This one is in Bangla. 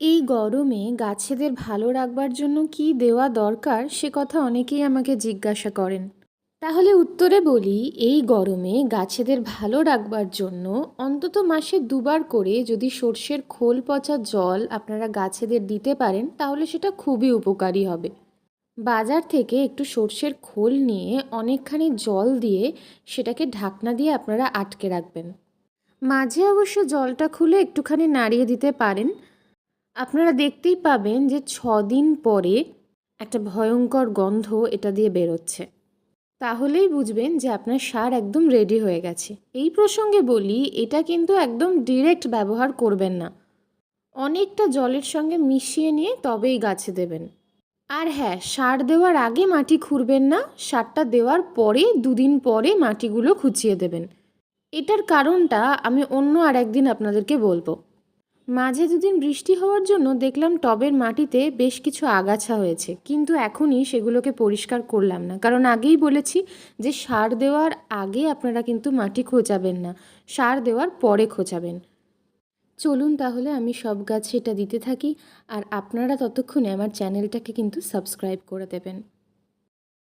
এই গরমে গাছেদের ভালো রাখবার জন্য কী দেওয়া দরকার, সে কথা অনেকেই আমাকে জিজ্ঞাসা করেন। তাহলে উত্তরে বলি, এই গরমে গাছেদের ভালো রাখবার জন্য অন্তত মাসে দুবার করে যদি সর্ষের খোল পচা জল আপনারা গাছেদের দিতে পারেন, তাহলে সেটা খুবই উপকারী হবে। বাজার থেকে একটু সর্ষের খোল নিয়ে অনেকখানি জল দিয়ে সেটাকে ঢাকনা দিয়ে আপনারা আটকে রাখবেন। মাঝে অবশ্য জলটা খুলে একটুখানি নাড়িয়ে দিতে পারেন। আপনারা দেখতেই পাবেন যে দিন পরে একটা ভয়ঙ্কর গন্ধ এটা দিয়ে বেরোচ্ছে। তাহলেই বুঝবেন যে আপনার সার একদম রেডি হয়ে গেছে। এই প্রসঙ্গে বলি, এটা কিন্তু একদম ডিরেক্ট ব্যবহার করবেন না। অনেকটা জলের সঙ্গে মিশিয়ে নিয়ে তবেই গাছে দেবেন। আর হ্যাঁ সার দেওয়ার আগে মাটি খুঁড়বেন না, সারটা দেওয়ার পরে, দুদিন পরে মাটিগুলো খুঁচিয়ে দেবেন। এটার কারণটা আমি অন্য আর একদিন আপনাদেরকে বলব। মাঝে দুদিন বৃষ্টি হওয়ার জন্য দেখলাম টবের মাটিতে বেশ কিছু আগাছা হয়েছে। কিন্তু এখনই সেগুলোকে পরিষ্কার করলাম না। কারণ আগেই বলেছি যে সার দেওয়ার আগে আপনারা কিন্তু মাটি খোঁচাবেন না। সার দেওয়ার পরে খোঁচাবেন। চলুন তাহলে আমি সব গাছে এটা দিতে থাকি। আর আপনারা ততক্ষণে আমার চ্যানেলটাকে কিন্তু সাবস্ক্রাইব করে দেবেন।